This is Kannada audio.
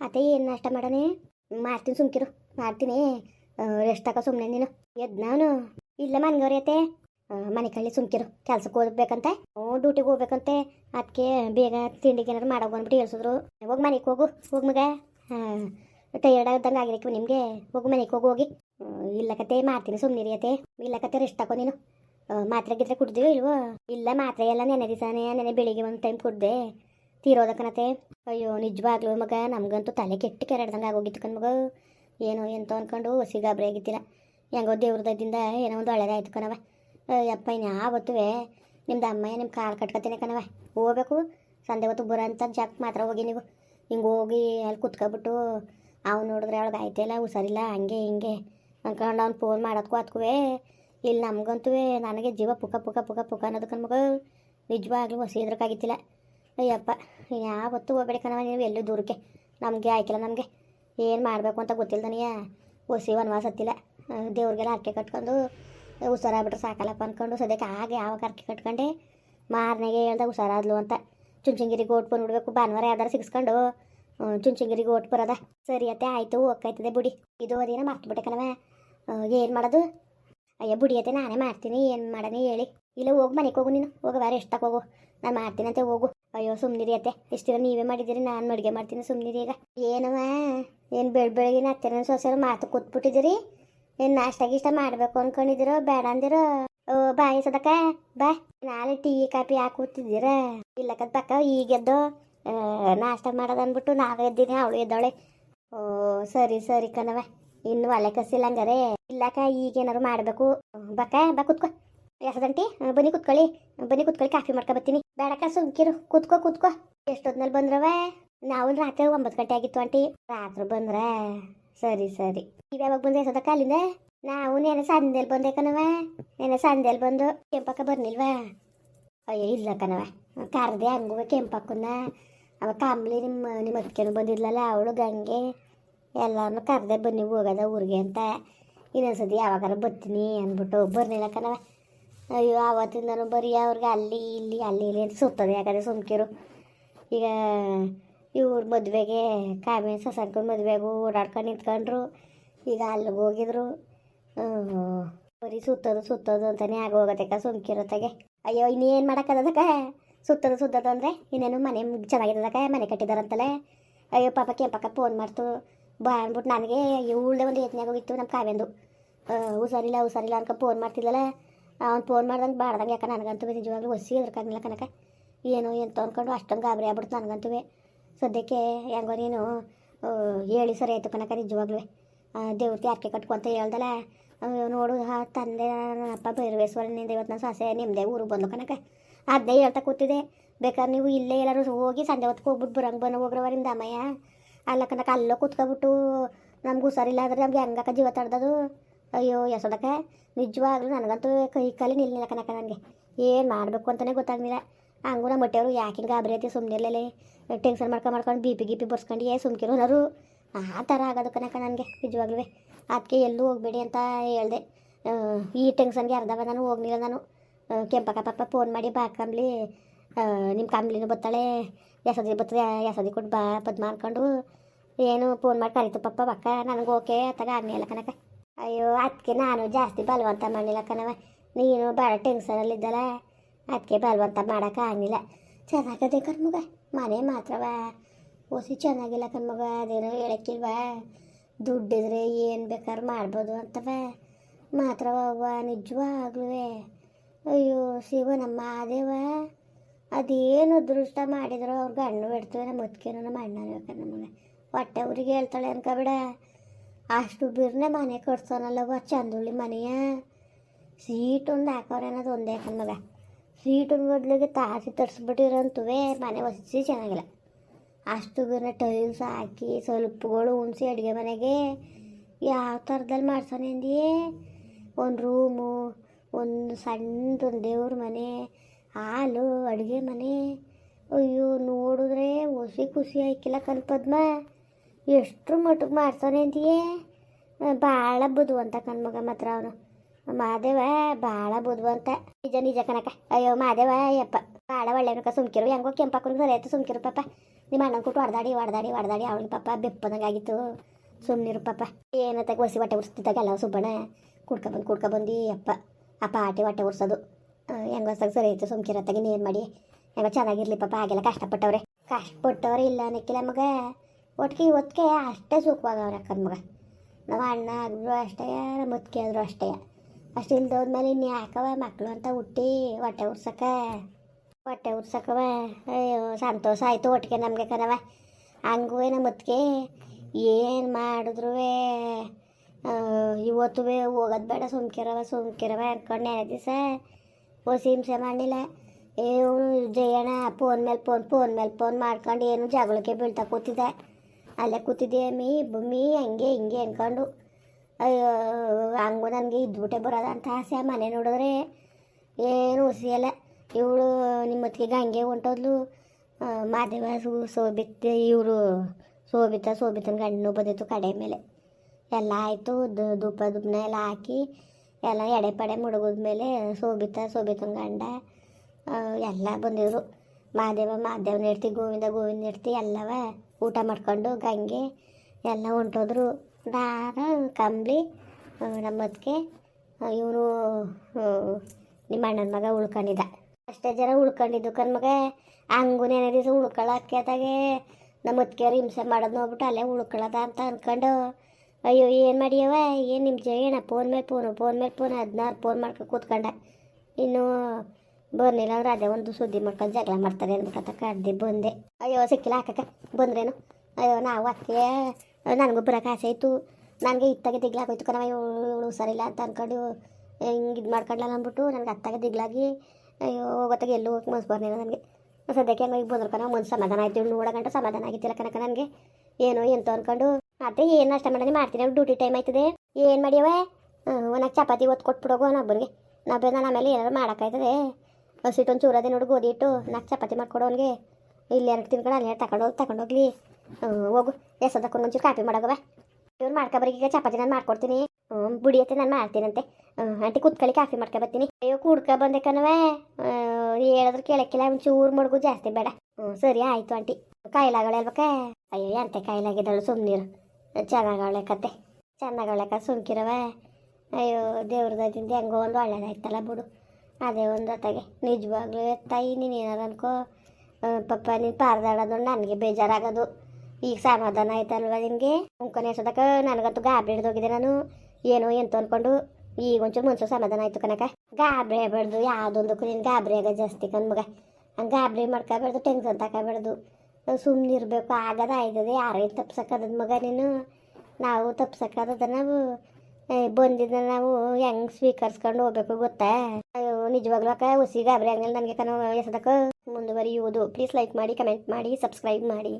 ಅತ್ತೆ, ಏನು ನಾಷ್ಟ ಮಾಡೋಣ? ಮಾಡ್ತೀನಿ ಸುಮ್ಕಿರು, ಮಾಡ್ತೀನಿ. ರೆಸ್ಟ್ ತಗೋ ಸುಮ್ಮನೆ ನೀನು. ಎದ್ ನಾನು. ಇಲ್ಲ ಮನ್ಗವ್ರಿ ಅತ್ತೆ. ಮನೆ ಕಳ್ಳಿ ಸುಮ್ಕಿರು. ಕೆಲ್ಸಕ್ಕೆ ಹೋಗ್ಬೇಕಂತ. ಹ್ಞೂ ಡ್ಯೂಟಿಗೆ ಹೋಗ್ಬೇಕಂತೆ. ಅದಕ್ಕೆ ಬೇಗ ತಿಂಡಿಗೆ ಏನಾದ್ರು ಮಾಡೋಗು ಅಂದ್ಬಿಟ್ಟು ಹೇಳ್ಸಿದ್ರು. ಹೋಗಿ ಮನೆಗೆ ಹೋಗು. ಹೋಗಿ ಮಗ. ಟೈರ್ಡ್ ಆದಂಗೆ ಆಗಿರಕ್ಕೆ ನಿಮಗೆ. ಹೋಗು ಮನೆಗೆ ಹೋಗಿ ಹೋಗಿ. ಇಲ್ಲ ಕತೆ ಮಾಡ್ತೀನಿ ಸುಮ್ಮನಿರಿ ಅತ್ತೆ. ಇಲ್ಲ ಕತೆ ರೆಸ್ಟ್ ತಗೋ ನೀನು. ಮಾತ್ರೆ ಗಿತ್ರೆ ಕುಡ್ದಿವೋ ಇಲ್ವೋ? ಇಲ್ಲ ಮಾತ್ರೆ ಎಲ್ಲ ನೆನೆ ದಿವಸ ನೆನೆ ಬೆಳಿಗ್ಗೆ ಒಂದು ಟೈಮ್ ಕುಡ್ದೆ. ತೀರೋದಕ್ಕನತೆ ಅಯ್ಯೋ, ನಿಜವಾಗ್ಲೂ ಮಗ, ನಮಗಂತೂ ತಲೆ ಕೆಟ್ಟು ಕೆರಡ್ದಂಗೆ ಆಗೋಗಿತ್ತು ಕಣ್ ಮಗ. ಏನೋ ಎಂತ ಅನ್ಕೊಂಡು ಹೊಸಿ ಗಾಬರಿ ಆಗಿದ್ದಿಲ್ಲ. ಹೆಂಗೋ ದೇವ್ರದಿಂದ ಏನೋ ಒಂದು ಒಳ್ಳೆದಾಯ್ತು ಕಣವ ಯಪ್ಪ ಇನ್ನು ಯಾವತ್ತುವೆ? ನಿಮ್ದು ಅಮ್ಮಯ್ಯ ನಿಮ್ಮ ಕಾಲು ಕಟ್ಕೊತೀನಿ ಕಣವ ಹೋಗ್ಬೇಕು. ಸಂದೆ ಹೊತ್ತು ಬರೋಂಥ ಜಾಕ್ ಮಾತ್ರ ಹೋಗಿ ನೀವು. ಹಿಂಗೆ ಹೋಗಿ ಅಲ್ಲಿ ಕುತ್ಕೊಬಿಟ್ಟು ಅವ್ನು ನೋಡಿದ್ರೆ ಅವಳಿಗೆ ಆಯ್ತಿಲ್ಲ ಹುಷಾರಿಲ್ಲ, ಹಂಗೆ ಹಿಂಗೆ ಅನ್ಕೊಂಡು ಅವ್ನು ಫೋನ್ ಮಾಡೋದಕ್ಕೂ ಅದಕ್ಕೂ ಇಲ್ಲಿ ನಮಗಂತೂ ನನಗೆ ಜೀವ ಪುಕ ಪುಕ ಪುಕ ಪುಕ ಅನ್ನೋದಕ್ಕೆ ನಮಗೆ ನಿಜವಾಗ್ಲೂ ಹೊಸ ಇದ್ರಕ್ಕಾಗಿತ್ತಿಲ್ಲ ಅಯ್ಯಪ್ಪ ಯಾವತ್ತೂ ಹೋಗ್ಬೇಡಿ ಕಣವ ನೀವು ಎಲ್ಲೂ ದೂರಕ್ಕೆ. ನಮಗೆ ಆಯ್ಕಿಲ್ಲ ನಮಗೆ. ಏನು ಮಾಡಬೇಕು ಅಂತ ಗೊತ್ತಿಲ್ಲ ನನಗೆ. ಹುಸಿ ವನವಾಸ ಹತ್ತಿಲ್ಲ. ದೇವ್ರಿಗೆಲ್ಲ ಅರ್ಕೆ ಕಟ್ಕೊಂಡು ಹುಷಾರಾಗ್ಬಿಟ್ರೆ ಸಾಕಲ್ಲಪ್ಪ ಅಂದ್ಕೊಂಡು ಸದ್ಯಕ್ಕೆ ಆಗ ಯಾವಾಗ ಅರ್ಕೆ ಕಟ್ಕೊಂಡೆ? ಮಾರನೆಗೆ ಹೇಳ್ದೆ ಹುಷಾರಾದ್ಲು ಅಂತ. ಚುಂಚಂಗಿರಿಗೆ ಓಟ್ ಬಂದ್ಬಿಡ್ಬೇಕು ಭಾನುವಾರ ಯಾವ್ದಾರು ಸಿಗಿಸ್ಕೊಂಡು. ಚುಂಚಂಗಿರಿಗೆ ಓಟ್ ಬರೋದ? ಸರಿ ಅತ್ತೆ, ಆಯಿತು ಹೋಗ್ತೈತದೆ ಬುಡಿ. ಇದು ಅದೇನೋ ಮರ್ತುಬಿಟ್ಟೆ ಕಣವ ಏನು ಮಾಡೋದು? ಅಯ್ಯೋ ಬುಡಿಯತ್ತೆ ನಾನೇ ಮಾಡ್ತೀನಿ. ಏನು ಮಾಡೋಣ ಹೇಳಿ. ಇಲ್ಲ, ಹೋಗಿ, ಮನೆಗೆ ಹೋಗು ನೀನು. ಹೋಗು ಬೇರೆ ಎಷ್ಟಕ್ಕೆ ಹೋಗು. ನಾನು ಮಾಡ್ತೀನಂತೆ ಹೋಗು. ಅಯ್ಯೋ, ಸುಮ್ನಿರಿ ಅತ್ತೆ. ಎಷ್ಟಿರ ನೀವೇ ಮಾಡಿದ್ದೀರಿ, ನಾನು ಅಡುಗೆ ಮಾಡ್ತೀನಿ ಸುಮ್ಮನಿರಿ ಈಗ. ಏನವ? ಏನು ಬೆಳ್ ಬೆಳಗಿನ ಅತ್ತೆ ಸೊಸೆರು ಮಾತು ಕೂತ್ಬಿಟ್ಟಿದ್ದೀರಿ? ಏನು ನಾಷ್ಟ ಗೀಷ್ಟ ಮಾಡಬೇಕು ಅನ್ಕೊಂಡಿದ್ದೀರೋ, ಬೇಡ ಅಂದಿರೋ? ಓ, ಬಾಯಿ ಸದಕ. ಬಾ. ನಾಳೆ ಟೀ, ಕಾಫಿ ಹಾಕಿ ಕೂತಿದ್ದೀರ ಇಲ್ಲಕ್ಕದ ಪಕ್ಕ ಈಗೆದ್ದು ನಾಷ್ಟ ಮಾಡೋದು ಅಂದ್ಬಿಟ್ಟು ನಾವು ಎದ್ದೀನಿ, ಅವಳು ಎದ್ದಾಳೆ ಓ, ಸರಿ ಸರಿ ಕಣವ ಇನ್ನು ಒಲೆ ಕಸಿಲ್ಲ ಹಂಗಾರೆ. ಇಲ್ಲಕ ಈಗೇನಾರು ಮಾಡಬೇಕು. ಬಕ್ಕ ಬಾ ಕುತ್ಕೋ. ಎಸದಂಟಿ ಬನ್ನಿ ಕುತ್ಕೊಳ್ಳಿ. ಬನ್ನಿ ಕುತ್ಕೊಳ್ಳಿ, ಕಾಫಿ ಮಾಡ್ಕೊ ಬರ್ತೀನಿ ಬೇಡಕ್ಕ ಸುಮ್ಕಿರು. ಕುತ್ಕೋ, ಕೂತ್ಕೋ. ಎಷ್ಟೊತ್ನಲ್ಲಿ ಬಂದ್ರವ? ನಾವು ರಾತ್ರಿ ಒಂಬತ್ತು ಗಂಟೆ ಆಗಿತ್ತು ಆಂಟಿ. ರಾತ್ರಿ ಬಂದ್ರ. ಸರಿ ಸರಿ. ನೀವು ಯಾವಾಗ ಬಂದ್ರೆ ಸದಕ ಅಲ್ಲಿಂದ? ನಾವು ನೆನೆ ಸಂದೇಲಿ ಬಂದೆ ಕಣವ ನೆನೆ ಬಂದು ಕೆಂಪಕ್ಕ ಬರ್ನಿಲ್ವಾ? ಅಯ್ಯೋ, ಇಲ್ಲ ಕಣವ ಕರ್ದೆ ಹಂಗು ಕೆಂಪಕ್ಕನ್ನ. ಅವ ಕಾಂಬ್ಲಿ ನಿಮ್ಮ ನಿಮ್ಮ ಅದಕ್ಕೇನು ಬಂದಿದ್ಲಲ್ಲ, ಅವಳು ಗಂಗೆ. ಎಲ್ಲರನ್ನು ಕರೆದೆ ಬನ್ನಿ, ಹೋಗದ ಊರಿಗೆ ಅಂತ. ಇನ್ನೊಂದ್ಸತಿ ಯಾವಾಗಾರ ಬರ್ತೀನಿ ಅಂದ್ಬಿಟ್ಟು ಬರ್ನಿಲ್ಲ ಕಣವ ಅಯ್ಯೋ ಆವತ್ತಿಂದನೂ ಬರೀ ಅವ್ರಿಗೆ ಅಲ್ಲಿ ಇಲ್ಲಿ ಅಲ್ಲಿ ಇಲ್ಲಿ ಅಂತ ಸುತ್ತೋದು. ಯಾಕಂದರೆ ಸುಮ್ಕಿರು. ಈಗ ಇವ್ರ ಮದುವೆಗೆ ಕಾಮೆ ಸಸಂಕನ ಮದುವೆಗೂ ಓಡಾಡ್ಕೊಂಡು ನಿಂತ್ಕೊಂಡ್ರು. ಈಗ ಅಲ್ಲಿಗೆ ಹೋಗಿದ್ರು. ಬರೀ ಸುತ್ತೋದು ಸುತ್ತೋದು ಅಂತಾನೆ ಆಗೋಗತ್ತಕ್ಕ ಸುಮ್ಕಿರತ್ತಾಗೆ. ಅಯ್ಯೋ, ಇನ್ನೇನು ಮಾಡೋಕ್ಕದಕ್ಕ ಸುತ್ತೋದು ಸುತ್ತೋದು ಅಂದರೆ ಇನ್ನೇನು ಮನೆ ಚೆನ್ನಾಗಿರೋದಕ್ಕ ಮನೆ ಕಟ್ಟಿದಾರಂತಲೇ? ಅಯ್ಯೋ, ಪಾಪ ಕೆಂಪಕ್ಕ ಫೋನ್ ಮಾಡ್ತು. ಬಾ ಅಂದ್ಬಿಟ್ಟು ನನಗೆ ಇವಳ್ದೆ ಒಂದು ಯತ್ನಾಗ ಹೋಗಿತ್ತು ನಮ್ಮ ಕಾವ್ಯಂದು. ಹುಷಾರಿಲ್ಲ ಹುಷಾರಿಲ್ಲ ಅನ್ಕೊ ಫೋನ್ ಮಾಡ್ತಿದ್ದಲ್ಲ ಅವ್ನು ಫೋನ್ ಮಾಡ್ದಂಗೆ ಬಾಡ್ದಂಗೆ ಯಾಕೆ ನನಗಂತೂ ನಿಜವಾಗ್ಲೂ ಹೊಸಿ ಎದುರ್ಕಾಗಿಲ್ಲ ಕನಕ ಏನು ಏನು ಅಂದ್ಕೊಂಡು ಅಷ್ಟೊಂದು ಗಾಬರಿ ಆಗ್ಬಿಡ್ತು ನನಗಂತೂ ಸದ್ಯಕ್ಕೆ ಹೆಂಗೋ ನೀನು ಹೇಳಿ ಸರಿ ಆಯಿತು ಕನಕ ನಿಜವಾಗ್ಲೂ ದೇವ್ರಿಗೆ ಯಾಕೆ ಕಟ್ಕೊಂತ ಹೇಳ್ದಲ್ಲ ನೋಡು ಹಾ ತಂದೆ, ನನ್ನ ಅಪ್ಪ ಭೈರವೇಶ್ವರನಿಂದ ಇವತ್ತು ನನ್ನ ಸೊಸೆ ನಿಮ್ಮದೇ ಊರಿಗೆ ಬಂದು ಕನಕ ಅದೇ ಹೇಳ್ತಾ ಕೂತಿದೆ ಬೇಕಾದ್ರೆ ನೀವು ಇಲ್ಲೇ ಎಲ್ಲರೂ ಹೋಗಿ ಸಂಜೆ ಹೊತ್ತಿಗೆ ಹೋಗ್ಬಿಟ್ಟು ಬರಂಗೆ ಬನ್ನ ಹೋಗ್ರವ ನಿಮ್ದು ಅಮ್ಮಯ್ಯ. ಅಲ್ಲ ಕನಕ ಅಲ್ಲೋ ಕೂತ್ಕೊಬಿಟ್ಟು ನಮ್ಗೆ ಹುಷಾರಿಲ್ಲ ಆದರೆ ನಮ್ಗೆ ಹೆಂಗಕ್ಕ ಜೀವ ತಡ್ದದು? ಅಯ್ಯೋ ಎಸೋದಕ್ಕ ನಿಜವಾಗ್ಲೂ ನನಗಂತೂ ಕೈ ಕಾಲಿ ನಿಲ್ಲ ಕನಕ ನನಗೆ. ಏನು ಮಾಡಬೇಕು ಅಂತಲೇ ಗೊತ್ತಾಗಲಿಲ್ಲ. ಹಂಗೂ ನಮ್ಮ ಮೊಟ್ಟೆಯವರು ಯಾಕೆ ಗಾಬರಿ ಐತಿ ಸುಮ್ಮನೆ ಇಲ್ಲೇ ಟೆನ್ಷನ್ ಮಾಡ್ಕೊಂಡು ಮಾಡ್ಕೊಂಡು ಬಿ ಪಿ ಗಿಪಿ ಬರ್ಸ್ಕೊಂಡು ಏ ಸುಮ್ಕಿರೋನರು ಆ ಥರ ಆಗೋದು ಕನಕ ನನಗೆ ನಿಜವಾಗ್ಲೂ ಅದಕ್ಕೆ ಎಲ್ಲೂ ಹೋಗಬೇಡಿ ಅಂತ ಹೇಳಿದೆ. ಈ ಟೆನ್ಷನ್ಗೆ ಅರ್ಧವ ನಾನು ಹೋಗ್ಲಿಲ್ಲ ನಾನು. ಕೆಂಪಕ್ಕ ಪಪ್ಪ ಫೋನ್ ಮಾಡಿ, ಬಾ ಕಂಬ್ಲಿ ನಿಮ್ಮ ಕಂಬ್ಲಿನೂ ಬತ್ತಾಳೆ ಯಸದಿ ಬರ್ತದೆ ಯಸದಿ ಕೊಟ್ಟು ಬಾ ಪದ್ ಮಾಡ್ಕೊಂಡು ಏನು, ಫೋನ್ ಮಾಡಿ ಕರೀತು ಪಪ್ಪ ಬಕ್ಕ ನನಗೆ ಓಕೆ, ಅತ್ತಾಗ ಆಗಲಿಲ್ಲ ಕನಕ ಅಯ್ಯೋ ಅದಕ್ಕೆ ನಾನು ಜಾಸ್ತಿ ಬಲವಂತ ಮಾಡಲಿಲ್ಲ ಕಣವ ನೀನು ಭಾಳ ಟೆನ್ಷನಲ್ಲಿದ್ದಲ್ಲ ಅದಕ್ಕೆ ಬಲವಂತ ಮಾಡೋಕ್ಕಾಗಲಿಲ್ಲ ಚೆನ್ನಾಗದೆ ಕಣ್ಮಗ. ಮನೆ ಮಾತ್ರವ. ಓಸಿ ಚೆನ್ನಾಗಿಲ್ಲ ಕಣ್ಮಗ. ಅದೇನೋ ಹೇಳಕ್ಕಿಲ್ವಾ? ದುಡ್ಡಿದ್ರೆ ಏನು ಬೇಕಾದ್ರೂ ಮಾಡ್ಬೋದು ಅಂತವ. ಮಾತ್ರವ ಅವ್ವ ನಿಜವಾಗ್ಲೂ ಅಯ್ಯೋ, ಶಿವನಮ್ಮ ನಮ್ಮ ಅದೇನು ಅದೃಷ್ಟ ಮಾಡಿದ್ರು ಅವ್ರ ಗಂಡು ಬಿಡ್ತವೆ ನಮ್ಮ ಮುತ್ಕೇನೋ ನಮ್ಮ ಅಣ್ಣನ ನಮಗೆ ಹೊಟ್ಟೆ ಊರಿಗೆ ಹೇಳ್ತಾಳೆ ಅನ್ಕೋಬೇಡ ಅಷ್ಟು ಬಿರ್ನೆ ಮನೆ ಕಟ್ಸೋನಲ್ಲವ ಚಂದುಳಿ ಮನೆಯ. ಸೀಟ್ ಒಂದು ಹಾಕೋರೆ ಅನ್ನೋದು ಒಂದೇ ಸೀಟ್ ಒಂದು ಬದಲಿಗೆ ತಾಸಿ ತರಿಸ್ಬಿಟ್ಟಿರಂತುವೆ, ಮನೆ ವಸಿ ಚೆನ್ನಾಗಿಲ್ಲ. ಅಷ್ಟು ಬಿರ್ನೆ ಟೈಲ್ಸ್ ಹಾಕಿ ಸ್ವಲ್ಪಗಳು ಉಣಿಸಿ ಅಡುಗೆ ಮನೆಗೆ. ಯಾವ ಥರದಲ್ಲಿ ಮಾಡ್ಸೋಣ ಅಂದಿಯೇ? ಒಂದು ರೂಮು, ಒಂದು ಸಣ್ಣದೊಂದು ದೇವ್ರ ಮನೆ, ಹಾಲು, ಅಡುಗೆ ಮನೆ. ಅಯ್ಯೋ, ನೋಡಿದ್ರೆ ಹೊಸಿ ಖುಷಿ ಆಯ್ಕಿಲ್ಲ ಕನ್ಪದ್ಮ ಎಷ್ಟು ಮಟ್ಟಿಗೆ ಮಾಡ್ತಾನೆ ಅಂತೀಯೇ? ಭಾಳ ಬುದ್ಧಿವಂತ ಕಣ್ಮಗ ಮಾತ್ರ ಅವನು. ಮಾದೇವ ಭಾಳ ಬುದ್ಧಿವಂತ ನಿಜ ನಿಜ ಕನಕ ಅಯ್ಯೋ, ಮಾದೇವ ಯಪ್ಪ ಭಾಳ ಒಳ್ಳೆಯವನಕ ಸುಮ್ಕಿರು. ಹೆಂಗೋ ಕೆಂಪಾಕೊಂಡು ಸರಿ ಆಯ್ತು, ಸುಮ್ಕಿರು ಪಾಪ. ನಿಮ್ಮ ಅಣ್ಣನ ಕೊಟ್ಟು ಹೊಡೆದಾಡಿ ಹೊಡೆದಾಡಿ ಹೊಡೆದಾಡಿ ಅವಳಿಗೆ ಪಾಪ ಬೆಪ್ಪದಂಗಾಗಿತ್ತು. ಸುಮ್ಮನಿರು ಪಾಪ. ಏನತ್ತಾಗ ಒಸಿ ಹೊಟ್ಟೆ ಉರ್ಸ್ತಿದ್ದಾಗೆಲ್ಲ ಸುಬ್ಬಣ್ಣ ಕುಡ್ಕೊಬಂದು ಕುಡ್ಕೊಬಂದು ಅಪ್ಪ ಅಪ್ಪ ಆಟಿ ಹೊಟ್ಟೆ ಉರ್ಸೋದು. ಹೆಂಗ ಹೊಸಾಗ ಸರಿ ಆಯ್ತು ಸುಮ್ಕಿರತ್ತಾಗ ನೀನು ಮಾಡಿ. ಹೆಂಗ ಚೆನ್ನಾಗಿರ್ಲಿ ಪಾಪ, ಹಾಗೆಲ್ಲ ಕಷ್ಟಪಟ್ಟವ್ರೆ. ಕಷ್ಟಪಟ್ಟವ್ರೆ ಇಲ್ಲ ಅನ್ನಕ್ಕಿಲ್ಲ ಮಗ. ಒಟ್ಟಿಗೆ ಇವತ್ತಿಗೆ ಅಷ್ಟೇ ಸುಖವಾಗವ್ರೆ ಅಕ್ಕನ ಮಗ. ನಮ್ಮ ಅಣ್ಣ ಆದರೂ ಅಷ್ಟೇ, ನಮ್ಮ ಒತ್ಕೆ ಆದರೂ ಅಷ್ಟೇ. ಅಷ್ಟು ಇಲ್ದೋದ್ಮೇಲೆ ಇನ್ನು ಯಾಕವ ಮಕ್ಕಳು ಅಂತ ಹುಟ್ಟಿ ಹೊಟ್ಟೆ ಉರ್ಸಕ್ಕ, ಹೊಟ್ಟೆ ಉರ್ಸಕ್ಕವ, ಅಯ್ಯೋ ಸಂತೋಷ ಆಯಿತು ಒಟ್ಟಿಗೆ ನಮಗೆ ಕಣವ ಹಂಗೂ ನಮ್ಮ ಒತ್ತಿಗೆ ಏನು ಮಾಡಿದ್ರು ಇವತ್ತು ಹೋಗೋದು ಬೇಡ ಸುಮ್ಕಿರವ ಸುಮ್ಕಿರವ ಅಂದ್ಕೊಂಡು ನೆನೆ ದಿವಸ ಹೊಸಿ ಹಿಂಸೆ ಮಾಡಲಿಲ್ಲ. ಇವನು ಜಯಣ್ಣ, ಫೋನ್ ಮೇಲೆ ಫೋನ್ ಫೋನ್ ಮೇಲೆ ಫೋನ್ ಮಾಡ್ಕೊಂಡು ಏನು ಜಗಳಕ್ಕೆ ಬೀಳ್ತಾ ಕೂತಿದ್ದೆ. ಅಲ್ಲೇ ಕೂತಿದ್ದೆ ಮೀ ಬಮ್ಮಿ ಹಂಗೆ, ಹಿಂಗೆ ಅಂದ್ಕೊಂಡು ಅಯ್ಯೋ, ಹಂಗು ನನಗೆ ಇದ್ಬಿಟ್ಟೆ ಬರೋದ ಅಂತ ಆಸೆ. ಮನೆ ನೋಡಿದ್ರೆ ಏನು ಹುಸಿಯಲ್ಲ ಇವಳು ನಿಮ್ಮತ್ತಿಗೆ ಹಂಗೆ ಹೊಂಟೋದ್ಲು. ಮಾದೇವ ಸೋಬಿತ್, ಇವರು ಸೋಬಿತ, ಸೋಬಿತನ ಗಂಡನು ಬಂದಿತ್ತು ಕಡೆ ಮೇಲೆ. ಎಲ್ಲ ಆಯಿತು ದುಪ್ಪ ದುಪ್ಪನ ಎಲ್ಲ ಹಾಕಿ, ಎಲ್ಲ ಎಡೆ ಪಡೆ ಮೇಲೆ ಸೋಬಿತ, ಸೋಬಿತನ ಗಂಡ ಎಲ್ಲ ಬಂದಿದ್ರು. ಮಾದೇವ ಮಾದೇವನ ಇಡ್ತಿ ಗೋವಿಂದ ಗೋವಿಂದ ಇರ್ತಿ ಎಲ್ಲವ ಊಟ ಮಾಡ್ಕೊಂಡು ಗಂಗೆ ಎಲ್ಲ ಹೊಂಟೋದ್ರು. ದಾರ ಕಂಬಳಿ ನಮ್ಮದಕ್ಕೆ ನಮ್ಮ ಇವನು ನಿಮ್ಮ ಅಣ್ಣನ ಮಗ ಉಳ್ಕೊಂಡಿದ್ದ. ಅಷ್ಟೇ ಜನ ಉಳ್ಕೊಂಡಿದ್ದು. ಕನ್ ಮಗ ಹಂಗೂ ನೆನೆ ದಿವಸ ಉಳ್ಕೊಳ್ಳೋಕ್ಕೆದಾಗೆ ನಮ್ಮ ಅತ್ತಿಗೆಯವ್ರು ಹಿಂಸೆ ಮಾಡೋದು ನೋಡ್ಬಿಟ್ಟು ಅಲ್ಲೇ ಉಳ್ಕೊಳ್ಳೋದ ಅಂತ ಅಂದ್ಕೊಂಡು ಅಯ್ಯೋ, ಏನು ಮಾಡಿಯವ ಏನು ನಿಮ್ಮ ಜಯಣ್ಣ? ಫೋನ್ ಮೇಲೆ ಫೋನು, ಫೋನ್ ಮೇಲೆ ಫೋನ್, ಹದಿನಾರು ಫೋನ್ ಮಾಡ್ಕೊ ಕೂತ್ಕೊಂಡ. ಇನ್ನು ಬರ್ಲಿಲ್ಲ ಅಂದ್ರೆ ಅದೇ ಒಂದು ಸುದ್ದಿ ಮಾಡ್ಕೊಂಡು ಜಗಳ ಮಾಡ್ತಾರೆ ಅನ್ಬೇಕಂತ ಕಡ್ದು ಬಂದೆ. ಅಯ್ಯೋ, ಸಿಕ್ಕಿಲ್ಲ ಹಾಕಕ್ಕ, ಬಂದ್ರೇನು? ಅಯ್ಯೋ, ನಾವು ಅತ್ತೆ ನನಗೂ ಬರೋಕೆ ಆಸೆ ಆಯಿತು. ನನಗೆ ಇತ್ತಾಗೆ ದಿಗ್ಲಾಗೋಯ್ತು ಕಣವ ಇವಳು ಹುಷಾರಿಲ್ಲ ಅಂತ ಅಂದ್ಕೊಂಡು ಹಿಂಗೆ ಇದು ಮಾಡ್ಕೊಂಡ್ಲಲ್ಲ ಅಂದ್ಬಿಟ್ಟು ನನಗೆ ಅತ್ತಾಗ ದಿಗ್ಲಾಗಿ, ಅಯ್ಯೋ, ಹೋಗೋತ್ತಾಗ ಎಲ್ಲೂ ಹೋಗಿ ಮನ್ಸು ಬರ್ಲಿಲ್ಲ ನನಗೆ. ಸದ್ಯಕ್ಕೆ ಹಂಗೆ ಬಂದ್ರು ಕಣ ಒಂದು ಸಮಾಧಾನ ಆಯ್ತು. ಇವಳು ಸಮಾಧಾನ ಆಗಿತ್ತಿಲ್ಲ ಕನಕ ನನಗೆ. ಏನೋ, ಎಂತ ಅಂದ್ಕೊಂಡು ಮತ್ತೆ ಏನು ಅಷ್ಟ ಮಾಡಿ ಮಾಡ್ತೀನಿ ಡ್ಯೂಟಿ ಟೈಮ್ ಆಯ್ತದೆ. ಏನು ಮಾಡ್ಯವೇ ಒಂನಾಗ ಚಪಾತಿ ಒತ್ತು ಕೊಟ್ಬಿಡೋಗು ನೊಬ್ಬನಿಗೆ ನಬ್ಬ ನಾನು ಆಮೇಲೆ ಏನಾದ್ರು ಮಾಡೋಕ್ಕಾಯ್ತದೆ. ಹಸಿಟ್ಟೊಂದು ಚೂರದೆ ನೋಡಿ ಗೋಧಿ ಇಟ್ಟು ನಾಲ್ಕು ಚಪಾತಿ ಮಾಡ್ಕೊಡು ಅವನಿಗೆ. ಇಲ್ಲಿ ಎರಡು ತಿನ್ಕೊಂಡು ಅಲ್ಲಿ ತಗೊಂಡೋಗಿ ತಗೊಂಡೋಗ್ಲಿ ಹೋಗು. ಎಸದಕ್ಕೊಂದು ಒಂಚೂರು ಕಾಫಿ ಮಾಡೋಗವ ಇವ್ರು ಮಾಡ್ಕೊಬರಿಗೆ ಈಗ ಚಪಾತಿ ನಾನು ಮಾಡ್ಕೊಡ್ತೀನಿ. ಬುಡಿಯತ್ತೆ ನಾನು ಮಾಡ್ತೀನಂತೆ. ಆಂಟಿ ಕುತ್ಕೊಳ್ಳಿ ಕಾಫಿ ಬರ್ತೀನಿ ಅಯ್ಯೋ, ಕೂಡ್ಕೊ ಬಂದೆ ಕಣವೆ ಹೇಳಿದ್ರೆ ಕೇಳಕ್ಕಿಲ್ಲ, ಒಂಚೂರು ಮಡ್ಗು ಜಾಸ್ತಿ ಬೇಡ. ಹ್ಞೂ ಸರಿ ಆಯಿತು ಆಂಟಿ. ಕಾಯಿಲಾಗಳೆ ಅಲ್ಬೇಕ ಅಯ್ಯೋ, ಎಂತೆ ಕಾಯಿಲಾಗಿದ್ದಾಳು ಸುಮ್ಮನಿರು ಚೆನ್ನಾಗವಳೆ ಕತೆ. ಚೆನ್ನಾಗವಳೆ ಕತೆ ಸುಮ್ಕಿರವ ಅಯ್ಯೋ ದೇವ್ರದಿಂದ ಹೆಂಗೋ ಒಂದು ಒಳ್ಳೇದಾಯ್ತಲ್ಲ ಬಿಡು. ಅದೇ ಒಂದು ಹೊತ್ತಾಗೆ ನಿಜವಾಗ್ಲೂ ತಾಯಿ ನೀನು ಏನಾರ ಅನ್ಕೋ ಪಪ್ಪ ಪಾಪ ನೀನು ಪಾರ್ದಾಡೋದು ನನಗೆ ಬೇಜಾರಾಗೋದು. ಈಗ ಸಮಾಧಾನ ಆಯ್ತಲ್ವ ನಿನಗೆ? ಉಂಕೊನೆ ಸದಕ ನನಗಂತೂ ಗಾಬರಿ ಹಿಡ್ದೋಗಿದೆ ನಾನು. ಏನೋ ಎಂತ ಅಂದ್ಕೊಂಡು ಈಗ ಒಂಚೂರು ಮನ್ಸು ಸಮಾಧಾನ ಆಯ್ತು ಕನಕ ಗಾಬರಿ ಆಗ್ಬಾರ್ದು, ಯಾವುದೊಂದಕ್ಕೂ ನೀನು ಗಾಬರಿ ಆಗ ಜಾಸ್ತಿ ಕಣ್ಮಗ ಹಂಗೆ ಗಾಬರಿ ಮಾಡ್ಕೋಬಾರ್ದು ಟೆನ್ಷನ್ ತಗೋಬಾರ್ದು ಸುಮ್ಮನೆ ಇರಬೇಕು, ಆಗದ ಆಯ್ತದೆ. ಯಾರೇ ತಪ್ಸಕ್ಕದ ಮಗ ನೀನು. ನಾವು ತಪ್ಸಕ್ಕದ ನಾವು. ಬಂದಿದ್ದ ನಾವು ಹೆಂಗೆ ಸ್ವೀಕರಿಸ್ಕೊಂಡು ಹೋಗ್ಬೇಕು ಗೊತ್ತಾ? ನಿಜವಾಗ್ಲೂ ಅಕ್ಕ ಹುಸಿ ಗಾಬರಿ ಆಗಲ್ಲ ನನಗೆ ಕನೋ ಮುಂದುವರಿಯುವುದು. ಪ್ಲೀಸ್ ಲೈಕ್ ಮಾಡಿ ಕಮೆಂಟ್ ಮಾಡಿ ಸಬ್ಸ್ಕ್ರೈಬ್ ಮಾಡಿ.